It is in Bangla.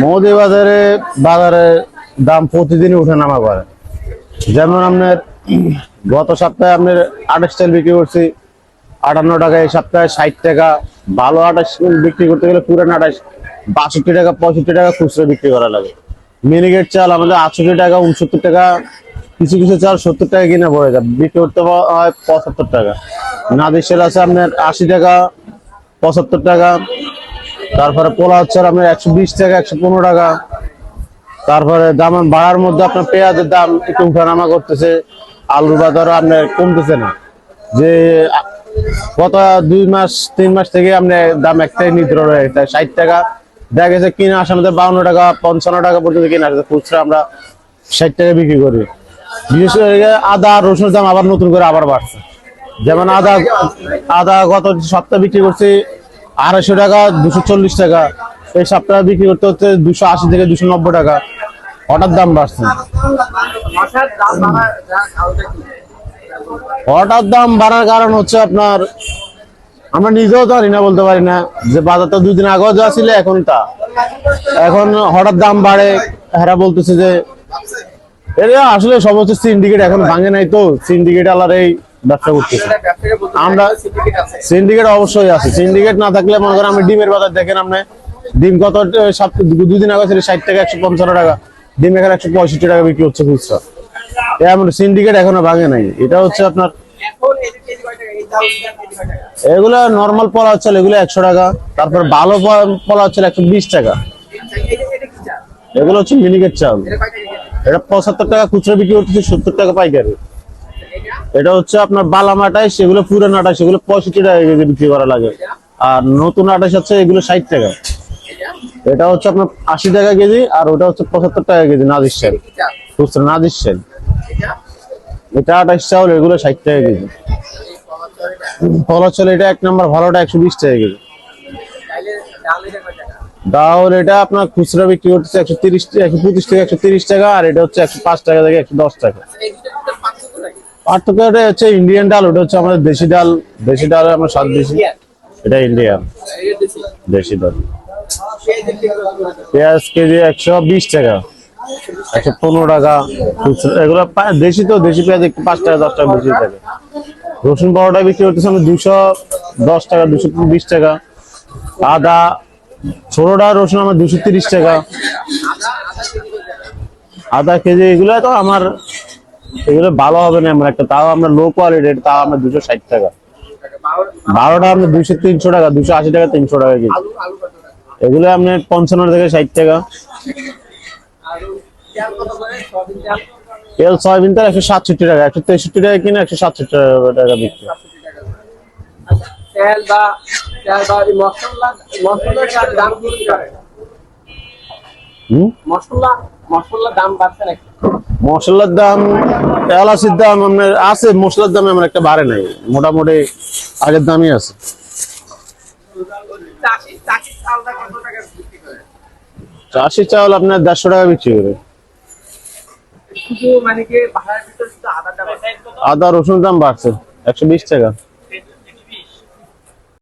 মৌদি বাজারে বাজারে দাম প্রতিদিনই উঠে নামা করে। যেমন আপনার গত সপ্তাহে আপনার আঠাশ তেল বিক্রি করছি, আটান্ন টাকা, এই সপ্তাহে ষাট টাকা, ভালো আঠাশ বিক্রি করতে গেলে পুরান আঠাশ, বাষট্টি টাকা, পঁয়ষট্টি টাকা খুচরা বিক্রি করা লাগে। মিনিকেট চাল আমাদের আটষট্টি টাকা, উনসত্তর টাকা, কিছু কিছু চাল সত্তর টাকা কিনে পড়ে যায়, বিক্রি করতে হয় পঁচাত্তর টাকা। নাদির সেল আছে আপনার আশি টাকা, পঁচাত্তর টাকা তারপরে পোলা হচ্ছে আপনার একশো বিশ টাকা, একশো পনেরো টাকা। তারপরে দাম বাড়ার মধ্যে আপনার পেঁয়াজের দাম একটু উঠানামা করতেছে। আলুর বাজার আপনার কমতেছে না। যে গত দুই মাস, তিন মাস থেকে আপনার দাম একটাই নির্ধারণ হয়ে ষাট টাকা। দেখা গেছে কিনে আসে আমাদের বাউন্ন টাকা, পঞ্চান্ন টাকা পর্যন্ত কিনে আসে, খুচরা আমরা ষাট টাকা বিক্রি করি। বিশেষ করে আদা, রসুনের দাম আবার নতুন করে আবার বাড়ছে। যেমন আদা আদা গত সপ্তাহে বিক্রি করছি আড়াইশো টাকা, দুশো চল্লিশ টাকা। এই সপ্তাহে বিক্রি করতে হচ্ছে দুশো আশি থেকে দুশো নব্বই টাকা। হঠাৎ দাম বাড়ছে? হঠাৎ দাম বাড়ার কারণ হচ্ছে আপনার, আমরা নিজেও জানি না, বলতে পারি না যে বাজারটা দুই দিন আগেও যা ছিল এখন তা এখন হঠাৎ দাম বাড়ে হেরা বলতেছে যে এটা আসলে সমস্ত সিন্ডিকেট এখন ভাঙে নাই তো সিন্ডিকেট আলার এই ব্যবসা করতেছে। আমরা-। সিন্ডিকেট অবশ্যই আছে। সিন্ডিকেট না থাকলে মনে করেন আমি ডিমের বাজার দেখেন আপনি ডিম কত আহ, সপ্তাহ দুই দিন আগে ছিল ষাট টাকা একশো পঞ্চান্ন টাকা। ডিম এখানে একশো পঁয়ষট্টি টাকা বিক্রি হচ্ছে খুচরা এমন সিন্ডিকেট এখনও ভাঙে নাই। এটা হচ্ছে আপনার? এগুলো নর্মাল পলা হচ্ছে এগুলো একশো টাকা। তারপর ভালো পলা হচ্ছে একশো বিশ টাকা? এগুলো হচ্ছে মিনিকেট চাল। এটা পঁচাত্তর টাকা খুচরা বিক্রি করতেছে সত্তর টাকা পাইকারি। এটা? হচ্ছে আপনার বালাম আটাই সেগুলো পুরান আটাই সেগুলো পঁয়ষট্টি টাকা কেজি বিক্রি করা লাগে আর নতুন আটাইশ হচ্ছে এগুলো ষাট টাকা এটা? হচ্ছে আপনার আশি টাকা কেজি, আর ওটা হচ্ছে পঁচাত্তর টাকা কেজি কি চাল? খুচরা নাদির সেল এটা? আঠাশ চাউল, এগুলো ষাট টাকা কেজি এই কলার চাল এটা? এক নম্বর, ভালোটা একশো বিশ টাকা কেজি ডাউল, এটা আপনার খুচরা বিক্রি করতেছে একশো তিরিশ, একশো পঁচিশ টাকা একশো তিরিশ টাকা, আর এটা হচ্ছে একশো পাঁচ টাকা থেকে একশো দশ টাকা এই দুটোর মধ্যে পার্থক্য এটা হচ্ছে ইন্ডিয়ান ডাল ওটা হচ্ছে আমাদের দেশি ডাল। দেশি ডাল আমরা স্বাদ বেশি। এটা ইন্ডিয়ান দেশি। ডাল? পেঁয়াজ কেজি একশো বিশ টাকা। একশো পনেরো টাকা। এগুলো দেশি তো দেশি পেঁয়াজ একটু পাঁচ টাকা দশ টাকা বেশি থাকে। রসুন পাউডারটা বিক্রি করতেছে আমরা দুশো দশ টাকা দুশো বিশ টাকা। আদা ছোটটা রসুন আমার দুশো তিরিশ টাকা। আদা কেজি এগুলো তো আমার এগুলো ভালো হবে না আমার একটা তাও আমরা লো কোয়ালিটির তাও আমরা দুশো ষাট টাকা। বারোটা আমরা দুশো তিনশো টাকা দুশো আশি টাকা তিনশো টাকা কেজি? এগুলো আপনার পঞ্চান্ন থেকে ষাট টাকা। তেল সয়াবিন তেল? তেল একশো সাতষট্টি টাকা একশো তেষট্টি টাকা কিনে একশো সাতষট্টি টাকা বিক্রি। মশলা মশলার দাম বাড়ছে নাকি? মশলার দাম এলাচির দাম আপনার আছে মশলার দাম আমার একটা বাড়ে নাই মোটামুটি আগের দামই আছে। চাষি চাউল আপনার দেড়শো টাকা বিক্রি করে। মানে। আদা রসুন দাম বাড়ছে একশো বিশ টাকা।